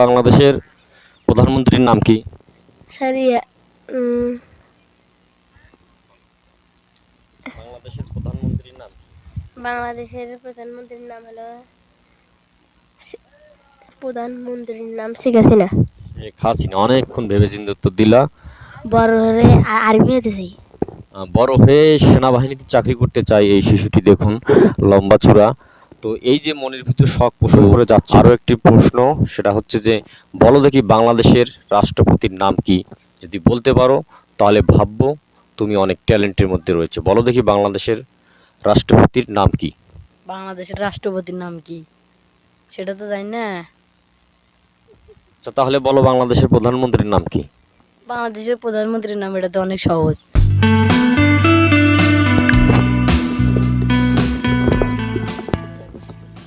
বাংলাদেশের প্রধানমন্ত্রীর নাম কি? বাংলাদেশের প্রধানমন্ত্রীর নাম বাংলাদেশের প্রধানমন্ত্রীর নাম হলো প্রধানমন্ত্রীর নাম শেখ হাসিনা। শেখ হাসিনা অনেকক্ষণ ভেবে চিন্তে উত্তর দিলা। বড় আ- আর্মি হতে চাই। বড় হয়ে সেনাবাহিনীতে চাকরি করতে চাই এই শিশুটি দেখুন লম্বা চূড়া। তো এই যে মনের ভিতর শখ পোষণ করে যাচ্ছে। আরও একটি প্রশ্ন সেটা হচ্ছে যে বলো দেখি বাংলাদেশের রাষ্ট্রপতির নাম কি? যদি বলতে পারো তাহলে ভাববো তুমি অনেক ট্যালেন্টের মধ্যে রয়েছে। বলো দেখি বাংলাদেশের রাষ্ট্রপতির নাম কি? বাংলাদেশের রাষ্ট্রপতির নাম কি? সেটা তো জানি না। আচ্ছা তাহলে বলো বাংলাদেশের প্রধানমন্ত্রীর নাম কি? বাংলাদেশের প্রধানমন্ত্রীর নাম এটা তো অনেক সহজ।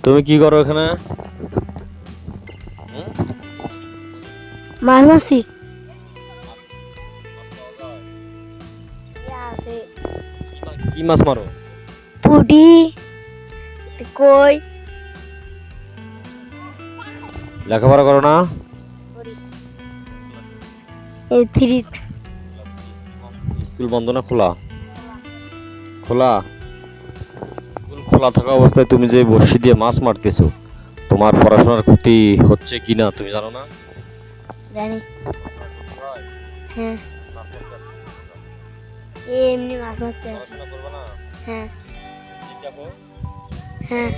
তুমি কি করো এখানে? মাছ মারছি। কি মাছ মারো? পুটি কই? লেখাপড়া করো না? স্কুল বন্ধ না খোলা? খোলা? খোলা থাকা অবস্থায় তুমি যে বড়শি দিয়ে মাছ মারতেছো তোমার পড়াশোনার ক্ষতি হচ্ছে কি না তুমি জানো না? জানি। হ্যাঁ। এমনি মাছ মারতে হ্যাঁ। হ্যাঁ।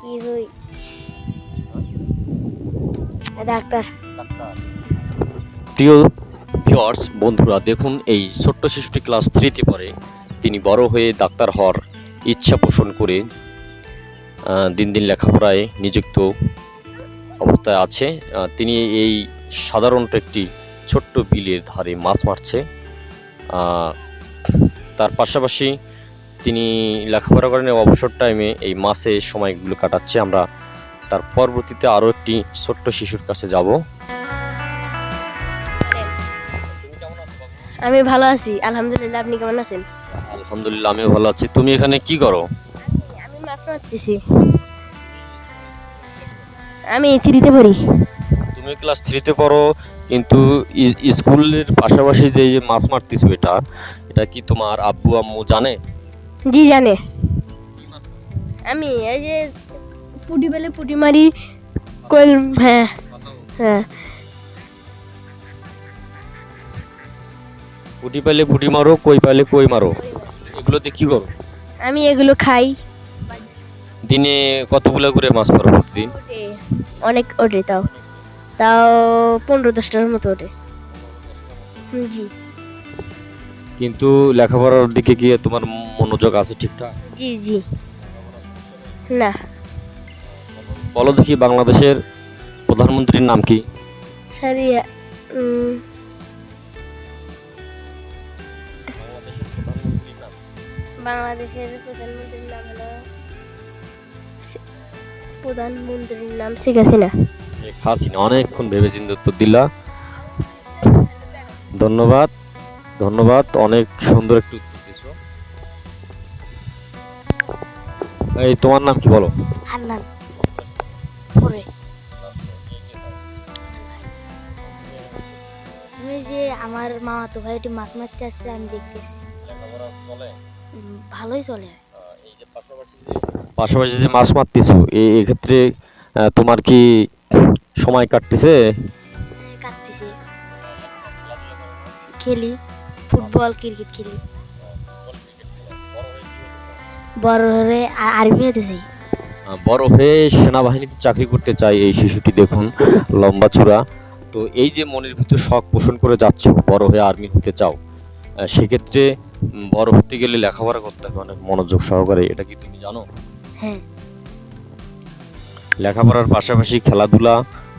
কি হই? ডাক্তার। প্রিয় বন্ধুরা দেখুন এই ছোট্ট শিশুটি ক্লাস থ্রিতে পড়ে। তিনি বড় হয়ে ডাক্তার হওয়ার ইচ্ছা পোষণ করে দিন দিন লেখাপড়ায় নিযুক্ত অবস্থায় আছে। তিনি এই সাধারণত একটি ছোট্ট বিলের ধারে মাছ মারছে। তার পাশাপাশি তিনি লেখাপড়া করেন অবসর টাইমে এই মাসে সময়গুলো কাটাচ্ছে। আমরা তার পরবর্তীতে আরও একটি ছোট্ট শিশুর কাছে যাব। আমি ভালো আছি, আলহামদুলিল্লাহ, আপনি কেমন আছেন? আলহামদুলিল্লাহ আমিও ভালো আছি। তুমি এখানে কি করো? আমি মাছ মারতেছি। আমি থ্রিতে পড়ি। তুমি ক্লাস থ্রিতে পড়ো কিন্তু স্কুলের পাশাপাশি যে যে মাছ মারতেছো এটা এটা কি তোমার আব্বু আম্মু জানে? জি জানে। আমি এই যে পুটি বেলে পুটি মারি কোল হ্যাঁ হ্যাঁ। পুটি পাইলে পুটি মারো কই পাইলে কই মারো? এগুলোতে কি করো? আমি এগুলো খাই। দিনে কতগুলো করে মাছ মারো প্রতিদিন? অনেক ওঠে তাও। তাও পনেরো দশটার মতো ওঠে জি। কিন্তু লেখাপড়ার দিকে গিয়ে তোমার মনোযোগ আছে ঠিকঠাক? জি জি। না। বলো দেখি বাংলাদেশের প্রধানমন্ত্রীর নাম কি? সারিয়া বাংলাদেশের প্রধানমন্ত্রীর নাম হলো প্রধানমন্ত্রীর নাম শেখ হাসিনা। হাসিনা অনেকক্ষণ ভেবে চিন্তে উত্তর দিলা। ধন্যবাদ ধন্যবাদ অনেক সুন্দর একটু উত্তর দিয়েছ। এই তোমার নাম কি বলো? হান্নান আমি যে আমার মামা তো ভাই একটু মাছ মারতে আসছে আমি দেখতেছি। ভালোই চলে। পাশাপাশি যে মাছ মারতেছো এই এক্ষেত্রে তোমার কি সময় কাটতেছে? কাটতেছি। খেলি ফুটবল ক্রিকেট খেলি। বড় আ- আর্মি হতে চাই। বড় হয়ে সেনাবাহিনীতে চাকরি করতে চাই এই শিশুটি দেখুন লম্বা চূড়া। তো এই যে মনের ভিতর শখ পোষণ করে যাচ্ছ বড় হয়ে আর্মি হতে চাও সেক্ষেত্রে বড় হতে গেলে লেখাপড়া করতে হবে অনেক মনোযোগ সহকারে এটা কি তুমি জানো? হ্যাঁ। লেখাপড়ার পাশাপাশি খেলাধুলা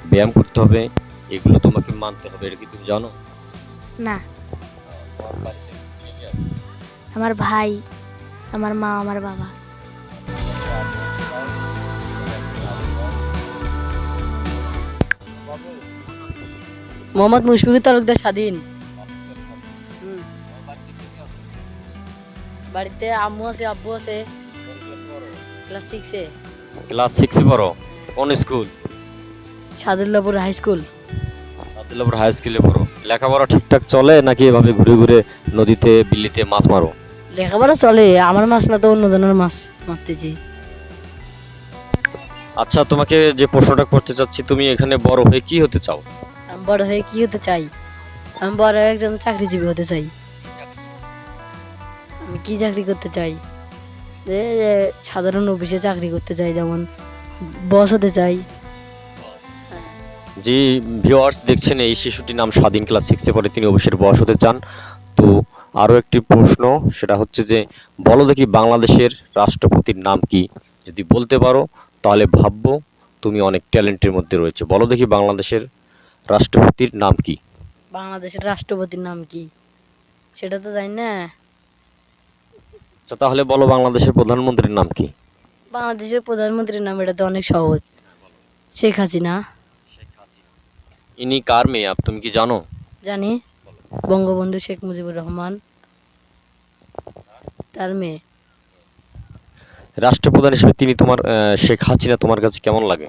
ব্যায়াম করতে হবে এগুলো তোমাকে মানতে হবে এটা কি তুমি জানো? না। আমার ভাই আমার মা আমার বাবা। মোহাম্মদ মুশফিকুর তালুকদার স্বাধীন। বাড়িতে আম্মু আছে আব্বু আছে। ক্লাস সিক্সে ক্লাস সিক্সে পড়ো। কোন school Sadullapur high school Abdullapur high স্কুলে পড়ো। লেখাপড়া ঠিকঠাক চলে নাকি এভাবে ঘুরে ঘুরে নদীতে বিল্লিতে মাছ মারো? লেখাপড়া চলে আমার মাছ না তো অন্যজনের মাছ মারতেছি। আচ্ছা তোমাকে যে প্রশ্নটা করতে চাচ্ছি তুমি এখানে বড় হয়ে কি হতে চাও? আমি বড় হয়ে কি হতে চাই? আমি বড় হয়ে একজন চাকরিজীবী হতে চাই। কি চাকরি করতে চাই? যে সাধারণ অফিসে চাকরি করতে চাই যেমন বস হতে চাই। যে ভিউয়ার্স দেখছেন এই শিশুটির নাম স্বাধীন ক্লাস সিক্সে পড়ে তিনি অবশ্যই বয়স হতে চান। তো আরও একটি প্রশ্ন সেটা হচ্ছে যে বলো দেখি বাংলাদেশের রাষ্ট্রপতির নাম কি? যদি বলতে পারো তাহলে ভাববো তুমি অনেক ট্যালেন্টের মধ্যে রয়েছে। বলো দেখি বাংলাদেশের রাষ্ট্রপতির নাম কি? বাংলাদেশের রাষ্ট্রপতির নাম কি? সেটা তো জানি না। আচ্ছা তাহলে বলো বাংলাদেশের প্রধানমন্ত্রীর নাম কি? বাংলাদেশের প্রধানমন্ত্রীর নাম এটা তো অনেক সহজ। শেখ হাসিনা। ইনি কার মেয়ে? আপ তুমি কি জানো? জানি। বঙ্গবন্ধু শেখ মুজিবুর রহমান। তার মেয়ে। রাষ্ট্রপ্রধান হিসেবে তিনি তোমার শেখ হাসিনা তোমার কাছে কেমন লাগে?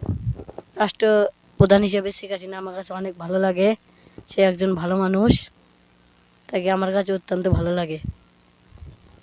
রাষ্ট্র প্রধান হিসেবে শেখ হাসিনা আমার কাছে অনেক ভালো লাগে। সে একজন ভালো মানুষ। তাকে আমার কাছে অত্যন্ত ভালো লাগে।